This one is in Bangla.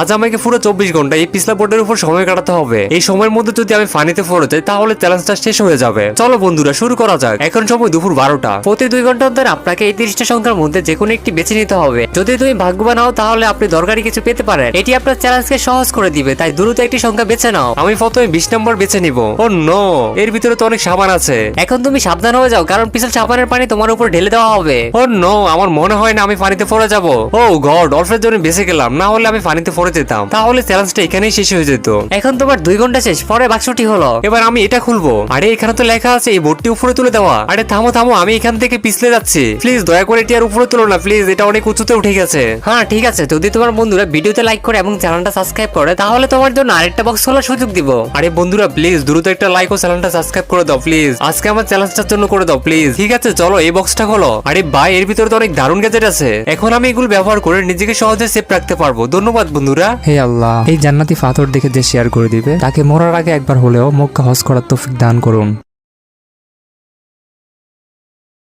আজ আমাকে পুরো চব্বিশ ঘণ্টা এই পিছলা বোর্ডের উপর সময় কাটাতে হবে। এই সময়ের মধ্যে যদি আমি ফানিতে পড়ে যাই, তাহলে চ্যালেঞ্জটা শেষ হয়ে যাবে। চলো বন্ধুরা, শুরু করা যাক। এখন সময় দুপুর বারোটা। প্রতি দুই ঘণ্টা অন্তর আপনাকে এই তিরিশটা সংখ্যার মধ্যে যে কোনো একটি বেছে নিতে হবে। যদি তুমি ভাগ্যবান হও, তাহলে আপনি দরকারি কিছু পেতে পারেন। এটি আপনার চ্যালেঞ্জকে সহজ করে দিবে, তাই দ্রুত একটি সংখ্যা বেছে নাও। আমি প্রথমে বিশ নম্বর বেছে নিব। ও নো, এর ভিতরে তো অনেক সাবান আছে। এখন তুমি সাবধান হয়ে যাও, কারণ পিছল সাবানের পানি তোমার উপর ঢেলে দেওয়া হবে। ও নো, আমার মনে হয় না আমি পানিতে পড়ে যাব। ও গড, অল্পের জন্য বেঁচে গেলাম। না হলে আমি পানিতে পড়ে যেতাম। তাহলে চ্যালেঞ্জটা এখানেই শেষ হয়ে যেত। এখন তোমার দুই ঘণ্টা শেষ পরে বাক্সটি হলো। এবার আমি এটা খুলবো। আরে এখানে তো লেখা আছে এই বোর্ডটি উপরে তুলে দেওয়া। আরে থামো থামো আমি এখান থেকে পিছলে যাচ্ছি। প্লিজ দয়া করে এটি আর উপরে তুলো না। প্লিজ এটা অনেক উঁচুতে উঠে গেছে। হ্যাঁ ঠিক আছে। যদি তোমার বন্ধুরা ভিডিওতে লাইক করে এবং চ্যানেলটা সাবস্ক্রাইব করে তাহলে তোমার জন্য আরেকটা বক্স খোলার সুযোগ দিব। আরে বন্ধুরা প্লিজ দ্রুত একটা লাইক ও চ্যানেলটা সাবস্ক্রাইব করে দাও প্লিজ আজকে আমার চ্যালেঞ্জটার জন্য করে দাও প্লিজ ঠিক আছে চলো এই বক্সটা খোলো। আরে ভাই এর ভিতরে তো অনেক দারুণ গ্যাজেট আছে। এখন আমি এগুলো ব্যবহার করে নিজেকে সহজে সেফ রাখতে পারব। ধন্যবাদ বন্ধুরা। হে আল্লাহ, এই জান্নাতি পাথর দেখে যে শেয়ার করে দিবে, তাকে মরার আগে একবার হলেও মক্কা হজ করার তৌফিক দান করুন।